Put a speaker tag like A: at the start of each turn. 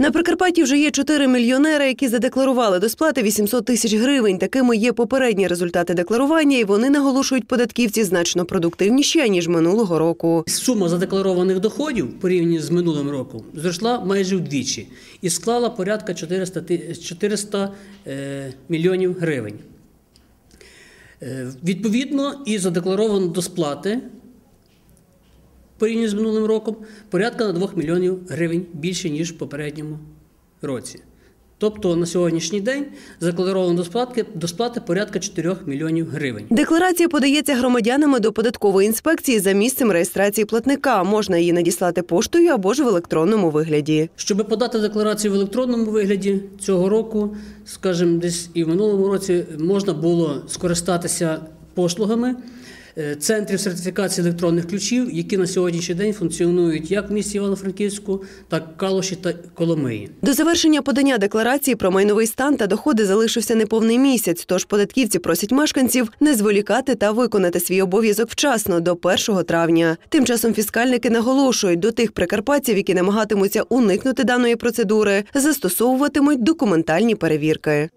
A: На Прикарпатті вже є 4 мільйонери, які задекларували до сплати 800 тисяч гривень. Такими є попередні результати декларування, і вони наголошують податківці значно продуктивніші ніж минулого року.
B: Сума задекларованих доходів порівняно з минулим роком зросла майже вдвічі і склала порядка 400, ти- 400 е, мільйонів гривень. Е, Відповідно, і задекларовано до сплати порівняно з минулим роком порядка на 2 мільйонів гривень більше, ніж в попередньому році. Тобто на сьогоднішній день задекларовано до сплати, до сплати порядка 4 мільйонів гривень.
A: Декларація подається громадянами до податкової інспекції за місцем реєстрації платника. Можна її надіслати поштою або ж в електронному вигляді.
B: Щоб подати декларацію в електронному вигляді цього року, скажімо, десь і в минулому році можна було скористатися послугами центрів сертифікації електронних ключів, які на сьогоднішній день функціонують як в місті Івано-Франківську, так і в Калуші та Коломиї.
A: До завершення подання декларації про майновий стан та доходи залишився неповний місяць. Тож податківці просять мешканців не зволікати та виконати свій обов'язок вчасно до 1 травня. Тим часом фіскальники наголошують до тих прикарпатців, які намагатимуться уникнути даної процедури, застосовуватимуть документальні перевірки.